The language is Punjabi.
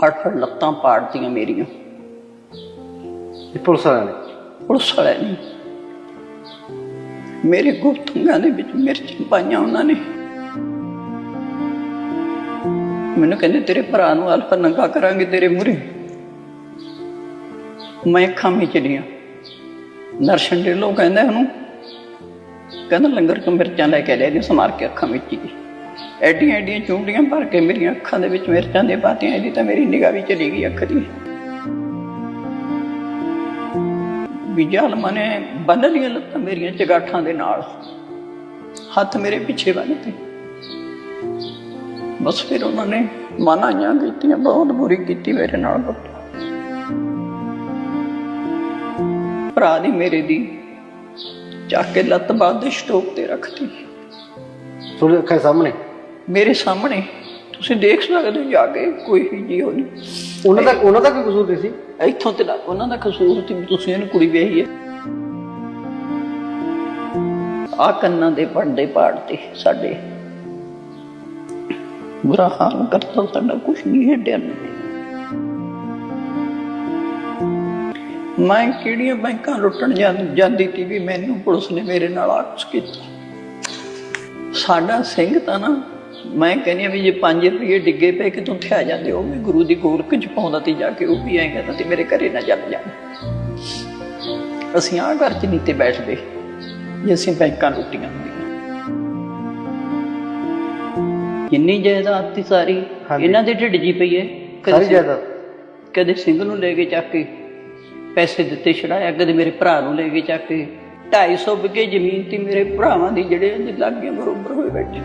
ਫੜ ਫੜ ਲੱਤਾਂ ਪਾੜਤੀਆਂ ਮੇਰੀਆਂ। ਇਹ ਪੁਲਿਸ ਵਾਲਿਆਂ ਨੇ? ਪੁਲਿਸ ਵਾਲਿਆਂ ਨੇ। ਮੇਰੇ ਗੁਪਤੰਗਾਂ ਦੇ ਵਿੱਚ ਮਿਰਚ ਪਾਈਆਂ ਉਹਨਾਂ ਨੇ। ਮੈਨੂੰ ਕਹਿੰਦੇ ਤੇਰੇ ਭਰਾ ਨੂੰ ਅਲਫ ਨੰਗਾ ਕਰਾਂਗੇ ਤੇਰੇ ਮੂਹਰੇ। ਮੈਂ ਅੱਖਾਂ ਵਿੱਚ ਚੜੀਆਂ ਨਰਸ਼ਨ ਦੇ ਲੋਕ ਕਹਿੰਦੇ ਉਹਨੂੰ ਕਹਿੰਦਾ ਲੰਗਰ ਤੋਂ ਮਿਰਚਾਂ ਲੈ ਕੇ ਲੈ ਨੇ ਸਮਾਰ ਕੇ ਅੱਖਾਂ ਵਿੱਚ ਹੀ ਐਡੀਆਂ ਐਡੀਆਂ ਚੁੰਡੀਆਂ ਭਰ ਕੇ ਮੇਰੀਆਂ ਅੱਖਾਂ ਦੇ ਵਿੱਚ ਮਿਰਚਾਂ ਦੇ ਪਾਤੀਆਂ ਇਹਦੀ ਤਾਂ ਮੇਰੀ ਨਿਗਾਹ ਵੀ ਚਲੀ ਗਈ ਅੱਖ ਦੀ। ਵਿਜਲ ਮਨੇ ਬੰਨ ਲੀਆਂ ਲੱਤਾਂ ਮੇਰੀਆਂ ਚਗਾਠਾਂ ਦੇ ਨਾਲ। ਹੱਥ ਮੇਰੇ ਪਿੱਛੇ ਬੰਨ੍ਹ ਤੇ। ਬਸ ਫਿਰ ਉਹਨਾਂ ਨੇ ਮਨਾਈਆਂ ਕੀਤੀਆਂ, ਬਹੁਤ ਬੁਰੀ ਕੀਤੀ ਮੇਰੇ ਨਾਲ ਭਰਾ ਦੀ ਮੇਰੇ ਦੀ ਚੱਕ ਕੇ ਲੱਤ ਬਾਦ ਦੇ ਸਟੋਪ ਤੇ ਰੱਖਤੀ। ਤੁਹਾਡੇ ਅੱਖਾਂ ਸਾਹਮਣੇ? ਮੇਰੇ ਸਾਹਮਣੇ। ਤੁਸੀਂ ਦੇਖ ਸਕਦੇ ਹੋ ਜਾ ਕੇ ਕੋਈ ਵੀ ਜੀ ਹੋਣੀ। ਉਹਨਾਂ ਦਾ ਉਹਨਾਂ ਦਾ ਕੋਈ ਕਸੂਰ ਨਹੀਂ ਸੀ? ਇੱਥੋਂ ਤੇ ਉਹਨਾਂ ਦਾ ਕਸੂਰ ਸੀ ਤੁਸੀਂ ਇਹਨੂੰ ਕੁੜੀ ਵਿਆਹੀ ਹੈ ਆ ਕੰਨਾਂ ਦੇ ਪਰਦੇ ਪਾੜਤੇ ਸਾਡੇ ਬੁਰਾ ਹਾਲ ਕਰਤਾ ਸਾਡਾ ਕੁਛ ਨਹੀਂ ਹੈ ਨੇ ਮੈਂ ਕਿਹੜੀਆਂ ਬੈਂਕਾਂ ਲੁੱਟਣ ਜਾਂਦੀ ਸੀ ਵੀ ਮੈਨੂੰ ਪੁਲਿਸ ਨੇ ਮੇਰੇ ਨਾਲ ਆਕਸ ਕੀਤਾ। ਸਾਡਾ ਸਿੰਘ ਤਾਂ ਨਾ ਮੈਂ ਕਹਿੰਦੀ ਹਾਂ ਵੀ ਜੇ 5 ਰੁਪਏ ਡਿੱਗੇ ਪਏ ਕਿ ਤੂੰ ਥਿਆ ਜਾਂਦੇ ਉਹ ਵੀ ਗੁਰੂ ਦੀ ਗੋਲਕ ਚ ਪਾਉਂਦਾ ਤੀ ਜਾ ਕੇ ਉਹ ਵੀ ਐਂ ਕਹਿੰਦਾ ਤੇ ਮੇਰੇ ਘਰੇ ਨਾ ਚੱਲ ਜਾ। ਅਸੀਂ ਆ ਘਰ ਚ ਨਹੀਂ ਤੇ ਬੈਠਦੇ ਜੇ ਅਸੀਂ ਬੈਂਕਾਂ ਲੁੱਟੀਆਂ ਹੁੰਦੀਆਂ। ਜਿੰਨੀ ਜਾਇਦਾਦ ਤੀ ਸਾਰੀ। ਇਹਨਾਂ ਦੇ ਢਿੱਡ ਜੀ ਪਈ ਹੈ? ਸਾਰੀ ਜਾਇਦਾਦ। ਕਦੇ ਸਿੰਘ ਨੂੰ ਲੈ ਕੇ ਚੱਕ ਕੇ ਪੈਸੇ ਦਿੱਤੇ ਛੜਾਇਆ ਕਦੇ ਮੇਰੇ ਭਰਾ ਨੂੰ ਲੈ ਕੇ ਚੱਕ ਕੇ। 250 ਵਿਗੇ ਜ਼ਮੀਨ ਤੇ ਮੇਰੇ ਭਰਾਵਾਂ ਦੀ ਜਿਹੜੇ ਲਾਗੇ ਬਰੋਬਰ ਹੋਏ ਬੈਠੇ।